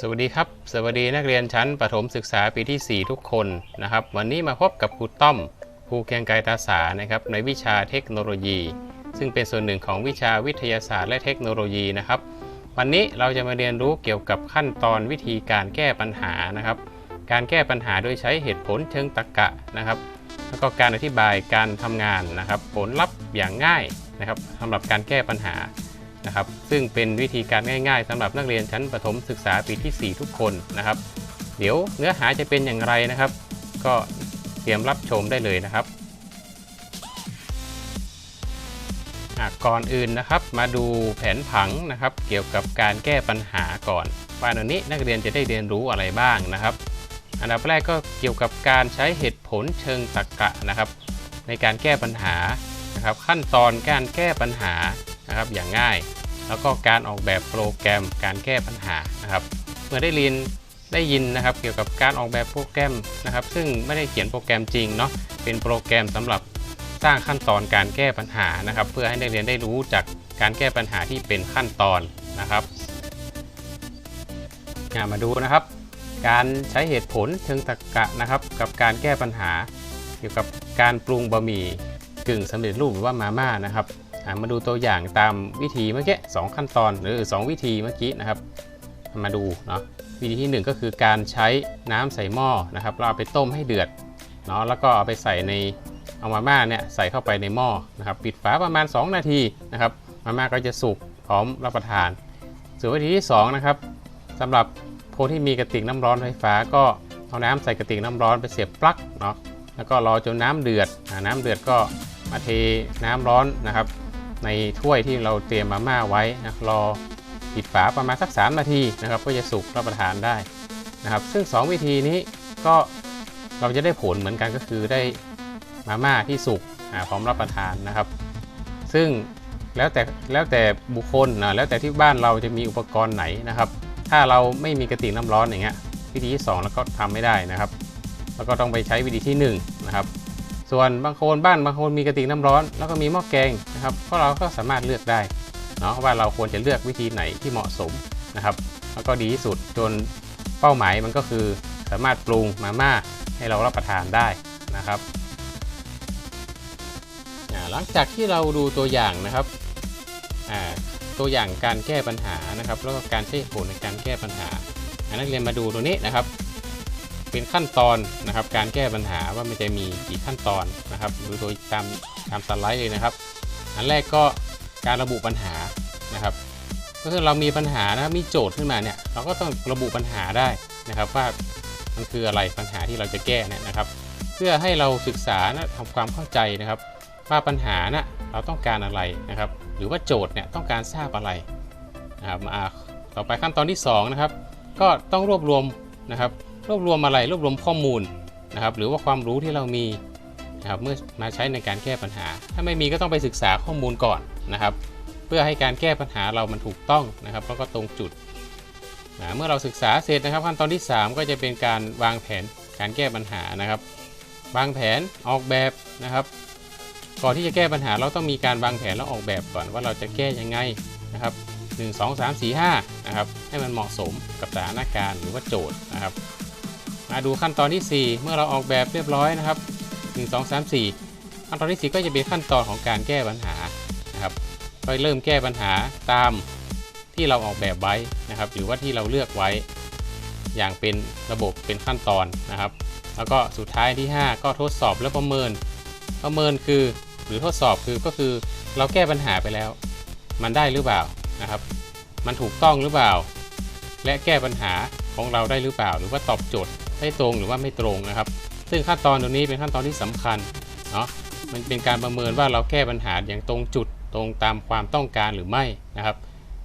สวัสดีครับ สวัสดีนักเรียนชั้นประถมศึกษาปีที่ 4 ทุกคนนะครับ วันนี้มาพบกับครูต้อมครูเกียงไกรตาสานะครับในวิชาเทคโนโลยี ซึ่งเป็นส่วนหนึ่งของวิชาวิทยาศาสตร์และเทคโนโลยีนะครับ วันนี้เราจะมาเรียนรู้เกี่ยวกับขั้นตอนวิธีการแก้ปัญหานะครับ การแก้ปัญหาโดยใช้เหตุผลเชิงตรรกะนะครับ แล้วก็การอธิบายการทำงานนะครับ ผลลัพธ์อย่างง่ายนะครับสำหรับการแก้ปัญหา นะครับซึ่งเป็นวิธีการง่าย ๆสำหรับนักเรียนชั้นประถมศึกษาปีที่ 4 ทุกคนนะครับ เดี๋ยวเนื้อหาจะเป็นอย่างไรนะครับ ก็เตรียมรับชมได้เลยนะครับก่อนอื่นนะครับ มาดูแผนผังนะครับ เกี่ยวกับการแก้ปัญหาก่อนว่าในนี้นักเรียนจะได้เรียนรู้อะไรบ้างนะครับ อันดับแรกก็เกี่ยวกับการใช้เหตุผลเชิงตรรกะนะครับ ในการแก้ปัญหานะครับ ขั้นตอนการแก้ปัญหานะครับอย่างง่าย แล้วก็การออกแบบโปรแกรมการแก้ปัญหานะครับเมื่อได้เรียนได้ยินนะครับ เกี่ยวกับการออกแบบโปรแกรมนะครับ ซึ่งไม่ได้เขียนโปรแกรมจริงเนาะเป็นโปรแกรมสำหรับสร้างขั้นตอนการแก้ปัญหานะครับ เพื่อให้นักเรียนได้รู้จากการแก้ปัญหาที่เป็นขั้นตอนนะครับมาดูนะครับ การใช้เหตุผลเชิงตรรกะนะครับ กับการแก้ปัญหา เกี่ยวกับการปรุงบะหมี่กึ่งสำเร็จรูปหรือว่ามาม่านะครับ มาดูตัวอย่างตามวิธีเมื่อกี้สองขั้นตอนหรือ 2 วิธีเมื่อกี้นะครับ มาดูเนาะวิธีที่ 1 ก็คือการใช้น้ำใส่หม้อนะครับเราเอาไปต้มให้เดือดเนาะแล้วก็เอาไปใส่ในเอามาม่าเนี่ยใส่เข้าไปในหม้อนะครับปิดฝาประมาณ 2 นาทีนะครับมาม่าก็จะสุกพร้อมรับประทาน ส่วนวิธีที่2นะครับสำหรับคนที่มีกระติกน้ำร้อนไฟฟ้าก็เอาน้ำใส่กระติกน้ำร้อนไปเสียบปลั๊กเนาะแล้วก็รอจนน้ำเดือดน้ำเดือดก็มาเทน้ำร้อนนะครับ ในถ้วยที่เราเตรียมมาม่าไว้นะรอปิดฝาประมาณสัก 3 นาทีนะครับก็จะสุกรับประทานได้นะครับ ซึ่ง 2 วิธีนี้ก็เราจะได้ผลเหมือนกันก็คือได้มาม่าที่สุกพร้อมรับประทานนะครับ ซึ่งแล้วแต่แล้วแต่บุคคลนะแล้วแต่ที่บ้านเราจะมีอุปกรณ์ไหนนะครับ ถ้าเราไม่มีกระติกน้ำร้อนอย่างเงี้ยวิธีที่ 2 แล้วก็ทำไม่ได้นะครับ แล้วก็ต้องไปใช้วิธีที่1นะครับ ส่วนบางคนบ้านบางคนมีกระติกน้ำร้อน แล้วก็มีหม้อแกงนะครับก็เราก็สามารถเลือกได้เนาะว่าเราควรจะเลือกวิธีไหนที่เหมาะสมนะครับ แล้วก็ดีที่สุดจนเป้าหมายมันก็คือสามารถปรุงมาม่าให้เรารับประทานได้นะครับหลังจากที่เราดูตัวอย่างนะครับตัวอย่างการแก้ปัญหานะครับ แล้วก็การใช้เหตุผลในการแก้ปัญหาอ่านักเรียนมาดูตัวนี้นะครับ เป็นขั้นตอนนะครับ การแก้ปัญหาว่ามันจะมีกี่ขั้นตอนนะครับ ดูโดยตามตามสไลด์เลยนะครับ อันแรกก็การระบุปัญหานะครับ ก็คือเรามีปัญหานะครับมีโจทย์ขึ้นมาเนี่ยเราก็ต้องระบุปัญหาได้นะครับว่ามันคืออะไรปัญหาที่เราจะแก้เนี่ยนะครับ เพื่อให้เราศึกษานะทำความเข้าใจนะครับ ว่าปัญหานะเราต้องการอะไรนะครับ หรือว่าโจทย์เนี่ยต้องการทราบอะไรนะครับมาต่อไปขั้นตอนที่สองนะครับก็ต้องรวบรวมนะครับ รวบรวมอะไรรวบรวมข้อมูลนะครับ หรือว่าความรู้ที่เรามีนะครับเมื่อมาใช้ในการแก้ปัญหา ถ้าไม่มีก็ต้องไปศึกษาข้อมูลก่อนนะครับ เพื่อให้การแก้ปัญหาเรามันถูกต้องนะครับ แล้วก็ตรงจุดนะเมื่อเราศึกษาเสร็จนะครับขั้นตอนที่ 3 ก็จะเป็นการวางแผนการแก้ปัญหานะครับ วางแผนออกแบบนะครับ ก่อนที่จะแก้ปัญหาเราต้องมีการวางแผนแล้วออกแบบก่อนว่าเราจะแก้ยังไงนะครับ1 2 3 4 5นะครับให้มันเหมาะสมกับสถานการณ์หรือว่าโจทย์นะครับ มาดูขั้นตอนที่ 4 เมื่อเราออกแบบเรียบร้อยนะครับ1 2 3 4 ขั้นตอนที่ 4 ก็จะเป็นขั้นตอนของการแก้ปัญหานะครับก็เริ่มแก้ปัญหาตามที่เราออกแบบไว้นะครับ หรือว่าที่เราเลือกไว้ อย่างเป็นระบบเป็นขั้นตอนนะครับ แล้วก็สุดท้ายที่ 5 ก็ทดสอบและประเมิน ประเมินคือหรือทดสอบคือก็คือเราแก้ปัญหาไปแล้ว มันได้หรือเปล่านะครับ มันถูกต้องหรือเปล่า และแก้ปัญหาของเราได้หรือเปล่า หรือว่าตอบโจทย์ ได้ตรงหรือว่าไม่ตรงนะครับ ซึ่งขั้นตอนตรงนี้เป็นขั้นตอนที่สำคัญเนาะมันเป็นการประเมินว่าเราแก้ปัญหาอย่างตรงจุดตรงตามความต้องการหรือไม่นะครับ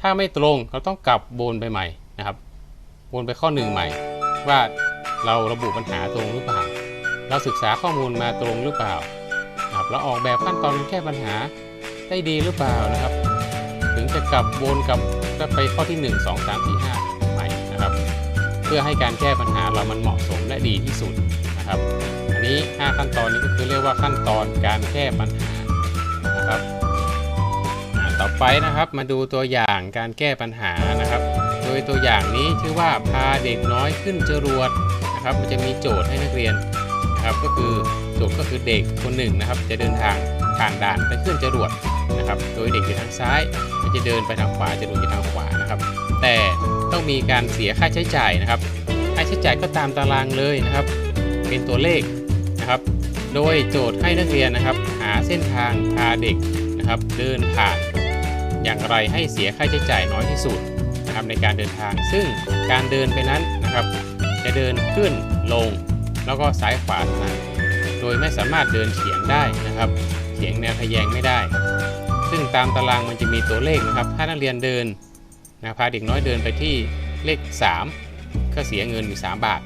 ถ้าไม่ตรงเราต้องกลับวนไปใหม่นะครับวนไปข้อหนึ่งใหม่ ว่าเราระบุปัญหาตรงหรือเปล่า เราศึกษาข้อมูลมาตรงหรือเปล่าครับเราออกแบบขั้นตอนแก้ปัญหาได้ดีหรือเปล่านะครับ ถึงจะกลับวนกลับไปข้อที่ 1 2 3 4 5ใหม่นะครับ พื่อให้การแก้ปัญหาเรามันเหมาะสมและดีที่สุดนะครับ อันนี้ 5 ขั้นตอนนี้ก็คือเรียกว่าขั้นตอนการแก้ปัญหานะครับต่อไปนะครับมาดูตัวอย่างการแก้ปัญหานะครับ โดยตัวอย่างนี้ชื่อว่าพาเด็กน้อยขึ้นจรวดนะครับ มันจะมีโจทย์ให้นักเรียนนะครับก็คือโจทย์ก็คือเด็กคนหนึ่งนะครับ จะเดินทางผ่านด่านไปขึ้นจรวดนะครับ โดยเด็กอยู่ทางซ้ายมันจะเดินไปทางขวาจรวดอยู่ทางขวานะครับ แต่ ต้องมีการเสียค่าใช้จ่ายนะครับ ค่าใช้จ่ายก็ตามตารางเลยนะครับ เป็นตัวเลขนะครับ โดยโจทย์ให้นักเรียนนะครับ หาเส้นทางพาเด็กนะครับเดินผ่าน อย่างไรให้เสียค่าใช้จ่ายน้อยที่สุดนะครับในการเดินทาง ซึ่งการเดินไปนั้นนะครับ จะเดินขึ้นลง แล้วก็ซ้ายขวาโดยไม่สามารถเดินเฉียงได้นะครับเฉียงแนวทะแยงไม่ได้ ซึ่งตามตารางมันจะมีตัวเลขนะครับ ถ้านักเรียนเดิน นะพาเด็กน้อยเดินไปที่เลข 3 ก็เสียเงินอยู่ 3 บาท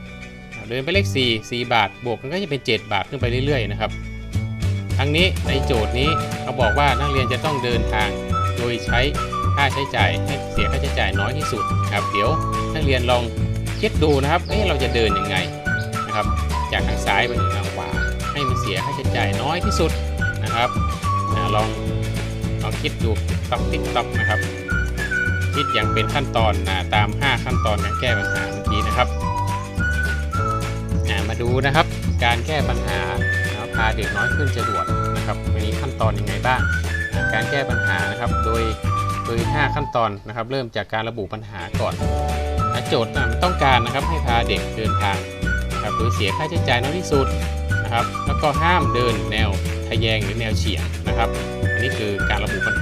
เดินไปเลข 4 4 บาท บวกมันก็จะเป็น 7 บาทขึ้นไปเรื่อยๆนะครับ ทั้งนี้ในโจทย์นี้เขาบอกว่านักเรียนจะต้องเดินทางโดยใช้ค่าใช้จ่ายให้เสียค่าใช้จ่ายน้อยที่สุดครับเดี๋ยวนักเรียนลองคิดดูนะครับเอ๊ะเราจะเดินยังไงนะครับ จากทางซ้ายไปถึงทางขวาให้มันเสียค่าใช้จ่ายน้อยที่สุดนะครับลองลองคิดดูต๊อกติ๊กต๊อกนะครับ คิดอย่างเป็นขั้นตอนนะตาม 5 ขั้นตอนการแก้ปัญหาเมื่อกี้นะครับมาดูนะครับ การแก้ปัญหาพาเด็กน้อยขึ้นจรวดนะครับมีขั้นตอนยังไงบ้าง การแก้ปัญหานะครับโดยโดย 5 ขั้นตอนนะครับ เริ่มจากการระบุปัญหาก่อนอะโจทย์นะมันต้องการนะครับให้พาเด็กเดินทางนะครับโดยเสียค่าใช้จ่ายน้อยที่สุดนะครับ แล้วก็ห้ามเดินแนวทะแยงหรือแนวเฉียงนะครับ อันนี้คือการระบุปัญหา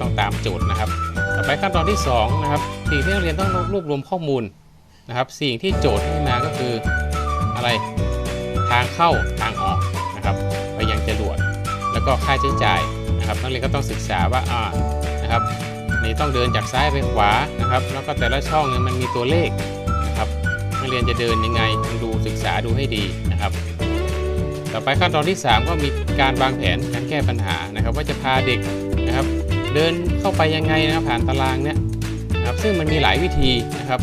ต้องตามโจทย์นะครับ ต่อไปขั้นตอนที่2นะครับสิ่งที่นักเรียนต้องรวบรวมข้อมูลนะครับ สิ่งที่โจทย์ให้มาก็คืออะไรทางเข้าทางออกนะครับ ไปยังจรวดแล้วก็ค่าใช้จ่ายนะครับ นักเรียนก็ต้องศึกษาว่าอ่านะครับนี่ต้องเดินจากซ้ายไปขวานะครับ แล้วก็แต่ละช่องเนี่ยมันมีตัวเลขนะครับนักเรียนจะเดินยังไงต้องดูศึกษาดูให้ดีนะครับต่อไปขั้นตอนที่ 3 ก็มีการวางแผนการแก้ปัญหานะครับ ว่าจะพาเด็กนะครับ เดินเข้าไปยังไงนะผ่านตารางเนี่ยครับซึ่งมันมีหลายวิธีนะครับ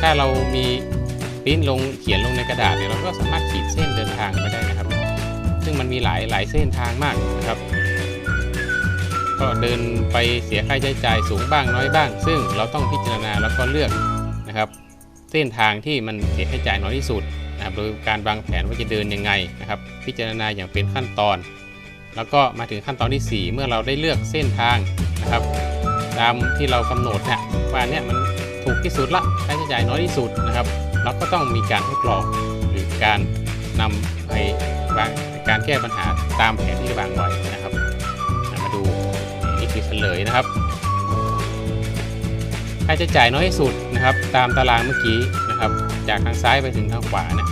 ถ้าเรามีปริ้นลงเขียนลงในกระดาษเนี่ยเราก็สามารถขีดเส้นเดินทางไปได้นะครับ ซึ่งมันมีหลายหลายเส้นทางมากนะครับ ก็เดินไปเสียค่าใช้จ่ายสูงบ้างน้อยบ้าง ซึ่งเราต้องพิจารณาแล้วก็เลือกนะครับ เส้นทางที่มันเสียค่าใช้จ่ายน้อยที่สุดนะครับโดยการวางแผนว่าจะเดินยังไงนะครับ พิจารณาอย่างเป็นขั้นตอน แล้วก็มาถึงขั้นตอนที่ 4 เมื่อเราได้เลือกเส้นทางนะครับ ตามที่เรากำหนดเนี่ยว่าเนี่ยมันถูกที่สุดละค่าใช้จ่ายน้อยที่สุดนะครับ เราก็ต้องมีการทดลองหรือการนำไปาการแก้ปัญหาตามแผนที่ได้วางไว้นะครับมาดูนี่คือเฉลยนะครับค่าใช้จ่ายน้อยที่สุดนะครับ ตามตารางเมื่อกี้นะครับ จากทางซ้ายไปถึงทางขวาเนี่ย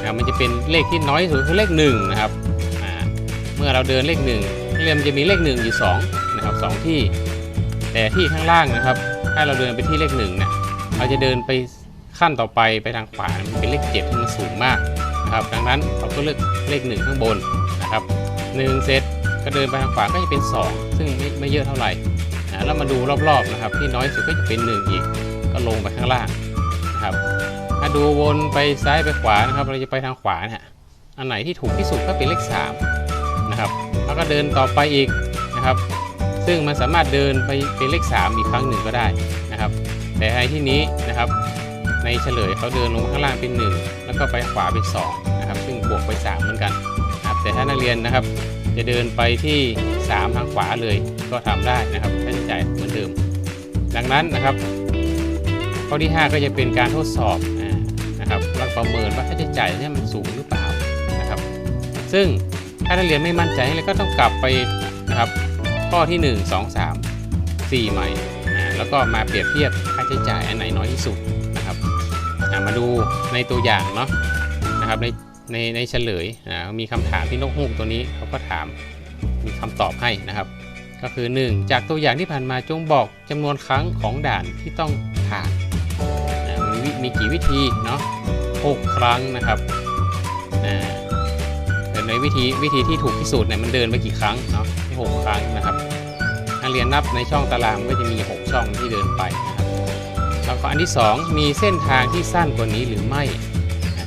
นะมันจะเป็นเลขที่น้อยที่สุดคือเลข1นะครับ เมื่อเราเดินเลข1เรียมันจะมีเลข1อยู่2นะครับสองที่ แต่ที่ข้างล่างนะครับ ถ้าเราเดินไปที่เลข1เนี่ยเราจะเดินไปขั้นต่อไปไปทางขวามันเป็นเลข7ที่มันสูงมากนะครับ ดังนั้นเราก็เลือกเลข1ข้างบนนะครับ1เซตก็เดินไปทางขวาก็จะเป็น 2 ซึ่งไม่ไม่เยอะเท่าไหร่นะแล้วมาดูรอบๆนะครับ ที่น้อยสุดก็จะเป็น1อีก ก็ลงไปข้างล่างนะครับ ถ้าดูวนไปซ้ายไปขวานะครับ เราจะไปทางขวาเนี่ยอันไหนที่ถูกที่สุดก็เป็นเลข3 นะครับ แล้วก็เดินต่อไปอีกนะครับ ซึ่งมันสามารถเดินไปเป็นเลข 3 อีกครั้งหนึ่งก็ได้นะครับ แต่ในที่นี้นะครับ ในเฉลยเขาเดินลงข้างล่างเป็น 1 แล้วก็ไปขวาเป็น2นะครับ ซึ่งบวกไป 3 เหมือนกันนะครับแต่ถ้านักเรียนนะครับ จะเดินไปที่ 3 ทางขวาเลยก็ทำได้นะครับค่าใช้จ่ายเหมือนเดิม ดังนั้นนะครับ ข้อที่ 5 ก็จะเป็นการทดสอบนะครับแล้วประเมินว่าค่าใช้จ่ายเนี่ยมันสูงหรือเปล่านะครับ ซึ่ง ถ้านักเรียนไม่มั่นใจเราก็ต้องกลับไปนะครับ ข้อที่ 1 2 3 4 ใหม่อ่แล้วก็มาเปรียบเทียบค่าใช้จ่ายอันไหนน้อยที่สุดนะครับมาดูในตัวอย่างเนาะนะครับในในในเฉลยอ่ามีคำถามที่นกฮูกตัวนี้เขาก็ถามมีคำตอบให้นะครับ ก็คือ 1 จากตัวอย่างที่ผ่านมาจงบอกจำนวนครั้งของด่านที่ต้องผ่านมีมีกี่วิธีเนาะ6ครั้งนะครับอ่า ในวิธีวิธีที่ถูกที่สุดเนี่ยมันเดินไปกี่ครั้งเนาะที่6ครั้งนะครับนักเรียนนับในช่องตารางก็จะมี 6 ช่องที่เดินไปนะครับแล้วก็อันที่ 2 มีเส้นทางที่สั้นกว่านี้หรือไม่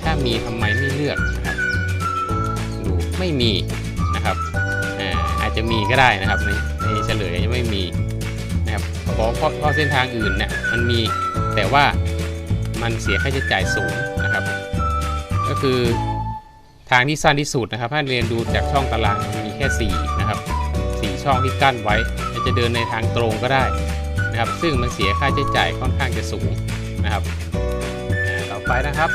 ถ้ามีทำไมไม่เลือกนะครับดูไม่มีนะครับอ่าอาจจะมีก็ได้นะครับในในเฉลยยังไม่มีนะครับเพราะเพราะเพราะเส้นทางอื่นเนี่ยมันมีแต่ว่ามันเสียค่าใช้จ่ายสูงนะครับ ก็คือ ทางที่สั้นที่สุดนะครับถ้าเรียนดูจากช่องตารางมันมีแค่ 4 นะครับ 4 ช่องที่กั้นไว้จะเดินในทางตรงก็ได้นะครับ ซึ่งมันเสียค่าใช้จ่ายค่อนข้างจะสูงนะครับ ต่อไปนะครับ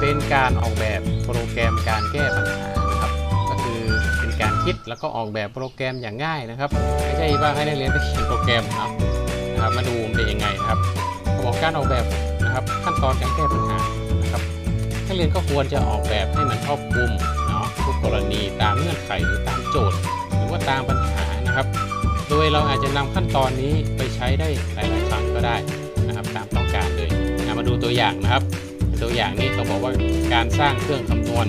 เป็นการออกแบบโปรแกรมการแก้ปัญหานะครับ ก็คือเป็นการคิดแล้วก็ออกแบบโปรแกรมอย่างง่ายนะครับ ไม่ใช่ว่าให้นักเรียนไปเขียนโปรแกรมนะครับ มาดูมันเป็นยังไงนะครับบอกการออกแบบนะครับขั้นตอนการแก้ปัญหา นักเรียนก็ควรจะออกแบบให้มันครอบคลุมเนาะทุกกรณีตามเงื่อนไขหรือตามโจทย์ หรือว่าตามปัญหานะครับ โดยเราอาจจะนำขั้นตอนนี้ไปใช้ได้หลายๆครั้งก็ได้นะครับ ตามต้องการเลยนะมาดูตัวอย่างนะครับตัวอย่างนี้เขาบอกว่าการสร้างเครื่องคำนวณ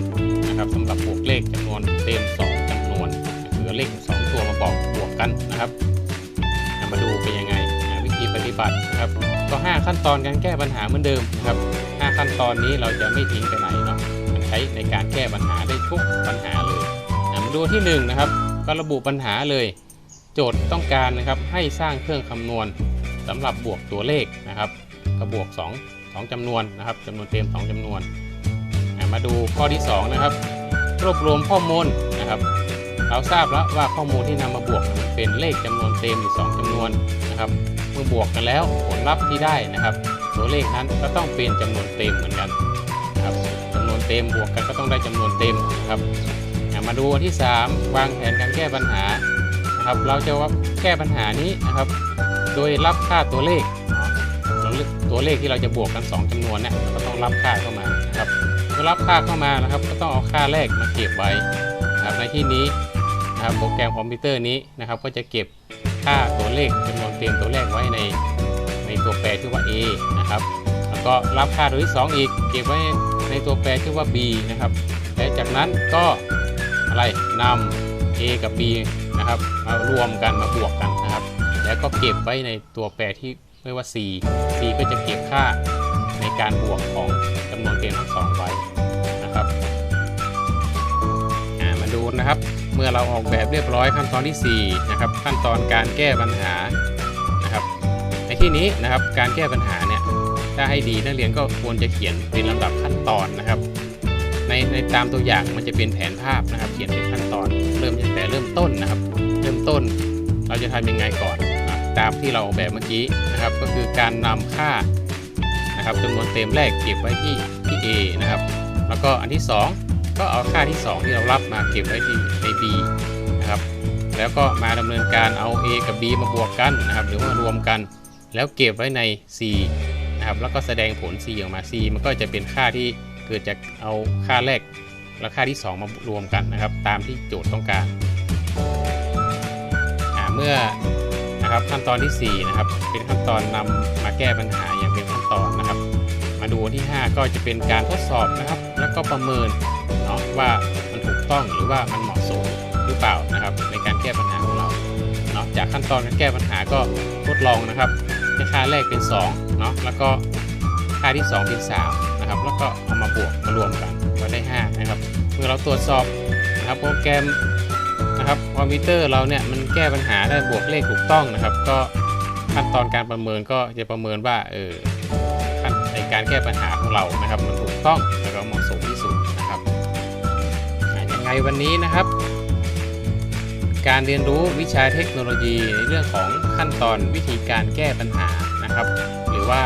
นะครับสำหรับบวกเลขจำนวนเต็ม2จำนวนคือเลข 2 ตัวมาบอกบวกกันนะครับมาดูเป็นยังไง ฏิบัตินะครับ ก็ 5 ขั้นตอนการแก้ปัญหาเหมือนเดิมนะครับ 5 ขั้นตอนนี้เราจะไม่ทิ้งไปไหนเนาะมันใช้ในการแก้ปัญหาได้ทุกปัญหาเลยอะมาดูที่1นะครับ ก็ระบุปัญหาเลย โจทย์ต้องการนะครับให้สร้างเครื่องคำนวณสำหรับบวกตัวเลขนะครับก็บวก 2 2จำนวนนะครับจำนวนเต็ม 2จำนวนอะมาดูข้อที่ 2 นะครับ รวบรวมข้อมูลนะครับ เราทราบแล้วว่าข้อมูลที่นำมาบวกมันเป็นเลขจำนวนเต็มอยู่2จำนวน คือบวกกันแล้วผลลัพธ์ที่ได้นะครับ ตัวเลขนั้นก็ต้องเป็นจำนวนเต็มเหมือนกันนะครับจำนวนเต็มบวกกันก็ต้องได้จำนวนเต็มครับมาดูอันที่ 3 วางแผนการแก้ปัญหานะครับ เราจะว่าแก้ปัญหานี้นะครับ โดยรับค่าตัวเลข ตัวเลขที่เราจะบวกกัน 2จำนวนเนี่ยก็ต้องรับค่าเข้ามาครับเมื่อรับค่าเข้ามานะครับ ก็ต้องเอาค่าแรกมาเก็บไว้นะครับในที่นี้นะครับโปรแกรมคอมพิวเตอร์นี้นะครับ ก็จะเก็บ ค่าตัวเลขจำนวนเต็มตัวแรกไว้ในในตัวแปรชื่อว่า a นะครับ แล้วก็รับค่าตัวที่ 2 อีก เก็บไว้ในตัวแปรชื่อว่า b นะครับ และจากนั้นก็อะไรนำ a กับ b นะครับมารวมกันมาบวกกันนะครับ แล้วก็เก็บไว้ในตัวแปรที่เรียกว่า c c ก็จะเก็บค่าในการบวกของจำนวนเต็มทั้งสองไว้นะครับมาดูนะครับ เมื่อเราออกแบบเรียบร้อยขั้นตอนที่4นะครับขั้นตอนการแก้ปัญหานะครับในที่นี้นะครับการแก้ปัญหาเนี่ยถ้าให้ดีนักเรียนก็ควรจะเขียนเป็นลำดับขั้นตอนนะครับ ในในตามตัวอย่างมันจะเป็นแผนภาพนะครับ เขียนเป็นขั้นตอนเริ่มตั้งแต่เริ่มต้นนะครับ เริ่มต้นเราจะทำยังไงก่อนตามที่เราออกแบบเมื่อกี้นะครับ ก็คือการนำค่านะครับจำนวนเต็มแรกเก็บไว้ที่ที่ A นะครับ แล้วก็อันที่ 2 ก็เอาค่าที่ 2 ที่เรารับมาเก็บไว้ที่ใน B นะครับ แล้วก็มาดำเนินการเอา A กับ B มาบวกกันนะครับ หรือว่ารวมกัน แล้วเก็บไว้ใน C นะครับ แล้วก็แสดงผล C ออกมา C มันก็จะเป็นค่าที่เกิดจากเอาค่าแรกและค่าที่ 2 มารวมกันนะครับ ตามที่โจทย์ต้องการาเมื่อนะครับขั้นตอนที่ 4 นะครับ เป็นขั้นตอนนำมาแก้ปัญหาอย่างเป็นขั้นตอนนะครับ มาดูที่ 5 ก็จะเป็นการทดสอบนะครับ แล้วก็ประเมิน ว่ามันถูกต้องหรือว่ามันเหมาะสมหรือเปล่านะครับ ในการแก้ปัญหาของเราเนาะจากขั้นตอนการแก้ปัญหาก็ทดลองนะครับให้ค่าแรกเป็น2เนาะแล้วก็ค่าที่ 2 เป็น3นะครับแล้วก็เอามาบวกมารวมกันก็ได้5นะครับเมื่อเราตรวจสอบนะครับโปรแกรมนะครับคอมพิวเตอร์เราเนี่ยมันแก้ปัญหาได้บวกเลขถูกต้องนะครับ ก็ขั้นตอนการประเมินก็จะประเมินว่าเออขั้นในการแก้ปัญหาของเรานะครับ มันถูกต้อง ไงวันนี้นะครับ การเรียนรู้วิชาเทคโนโลยีในเรื่องของขั้นตอนวิธีการแก้ปัญหานะครับ หรือว่า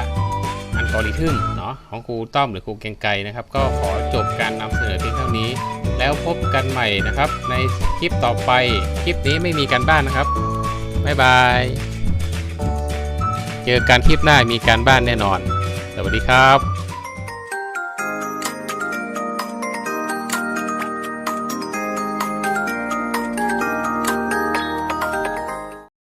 อัลกอริทึมเนาะของครูต้อมหรือครูเกงไกนะครับ ก็ขอจบการนำเสนอเพียงเท่านี้ แล้วพบกันใหม่นะครับ ในคลิปต่อไปคลิปนี้ไม่มีการบ้านนะครับบ๊ายบายเจอกันคลิปหน้ามีการบ้านแน่นอน สวัสดีครับ